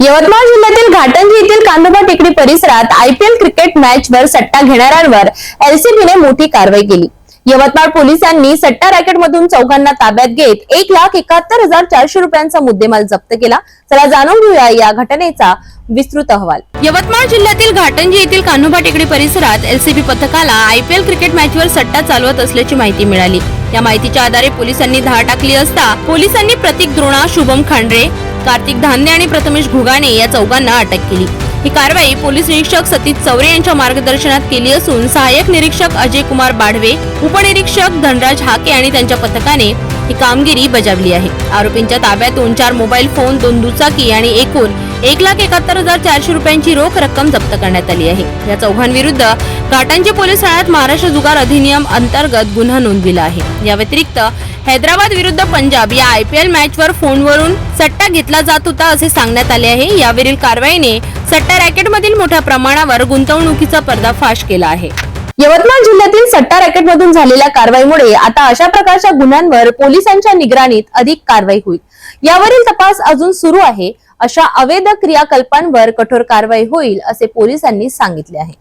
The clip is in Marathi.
यवतमाळ जिल्ह्यातील घाटंजी येथील कांदोबा टेकडी परिसरात आयपीएल क्रिकेट मॅच वर सट्टा घेणाऱ्यांवर एलसीबीने मोठी कारवाई केली. यवतमाळ पोलिसांनी सट्टा रॅकेटमधून चौघांना ताब्यात घेत एक लाख एकाहत्तर हजार चारशे रुपयांचा मुद्देमाल जप्त केला. चला जाणून घेऊया या घटनेचा विस्तृत अहवाल. यवतमाळ जिल्ह्यातील घाटंजी येथील कान्होबा टेकडी परिसरात एलसीबी पथकाला आयपीएल क्रिकेट मॅचवर सट्टा चालवत असल्याची माहिती मिळाली. या माहितीच्या आधारे पोलिसांनी धाड टाकली असता पोलिसांनी प्रतीक द्रोणा शुभम खांडरे कार्तिक धान्य आणि प्रथमेश घुगाणे या चौघांना अटक केली. ही कारवाई पोलीस निरीक्षक सतीश चौरे यांच्या मार्गदर्शनात केली असून सहाय्यक निरीक्षक अजय कुमार बाढवे उपनिरीक्षक धनराज हाके आणि त्यांच्या पथकाने ही कामगिरी बजावली आहे. आरोपींच्या ताब्यातून चार मोबाईल फोन दोन दुचाकी आणि एकूण एक लाख एकाहत्तर हजार चारशे रुपयांची रोख रक्कम जप्त करण्यात आली आहे. या चौघांविरुद्ध घाटांचे पोलीस ठाण्यात महाराष्ट्र जुगार अधिनियम अंतर्गत गुन्हा नोंदविला आहे. या व्यतिरिक्त हैदराबाद विरुद्ध पंजाब या आय पी एल मॅचवर फोनवरून सट्टा घेतला जात होता असे सांगण्यात आले आहे. यावरील कारवाईने सट्टा रॅकेटमधील मोठ्या प्रमाणावर गुंतवणुकीचा पर्दाफाश केला आहे. यवतमाळ जिल्ह्यातील सट्टा रॅकेटमधून झालेल्या कारवाईमुळे आता अशा प्रकारच्या गुन्ह्यांवर पोलिसांच्या निगराणीत अधिक कारवाई होईल. यावरील तपास अजून सुरू आहे. अशा अवैध क्रियाकल्पांवर कठोर कारवाई होईल असे पोलिसांनी सांगितले आहे.